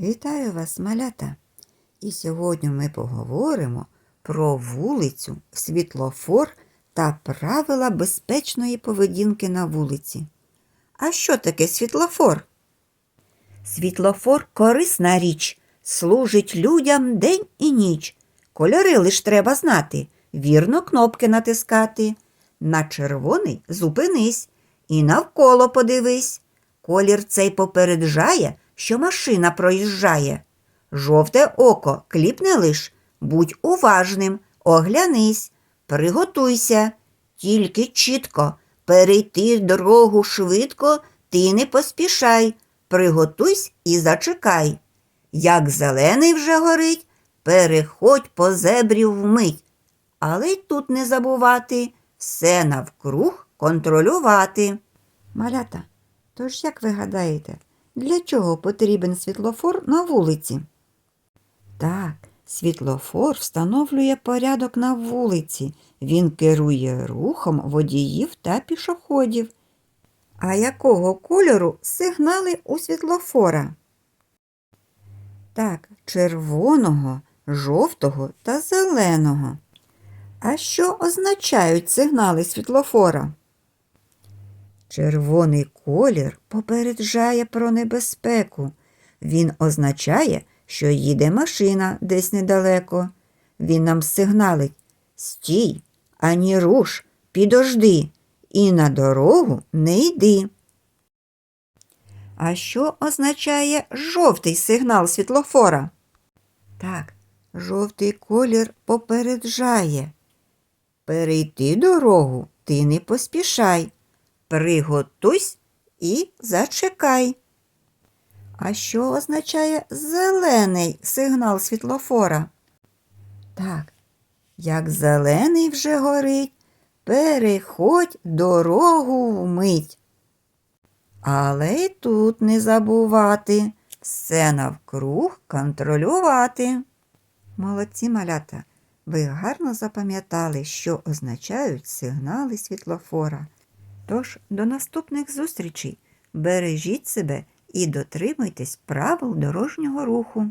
Вітаю вас, малята! І сьогодні ми поговоримо про вулицю, світлофор та правила безпечної поведінки на вулиці. А що таке світлофор? Світлофор корисна річ, служить людям день і ніч. Кольори лиш треба знати, вірно кнопки натискати. На червоний зупинись і навколо подивись. Колір цей попереджає, що машина проїжджає. Жовте око кліпне лиш, будь уважним, оглянись, приготуйся, тільки чітко, перейти дорогу швидко, ти не поспішай, приготуйсь і зачекай. Як зелений вже горить, переходь по зебрі вмить. Але й тут не забувати все навкруг контролювати. Малята, тож як ви гадаєте, для чого потрібен світлофор на вулиці? Так, світлофор встановлює порядок на вулиці. Він керує рухом водіїв та пішоходів. А якого кольору сигнали у світлофора? Так, червоного, жовтого та зеленого. А що означають сигнали світлофора? Червоний колір попереджає про небезпеку. Він означає, що їде машина десь недалеко. Він нам сигналить Стій, ані руш, підожди, і на дорогу не йди. А що означає жовтий сигнал світлофора? Так, жовтий колір попереджає. Перейти дорогу ти не поспішай. Приготуйсь і зачекай. А що означає зелений сигнал світлофора? Так, як зелений вже горить, переходь дорогу вмить. Але й тут не забувати все навкруг контролювати. Молодці малята, ви гарно запам'ятали, що означають сигнали світлофора. Тож до наступних зустрічей. Бережіть себе і дотримуйтесь правил дорожнього руху.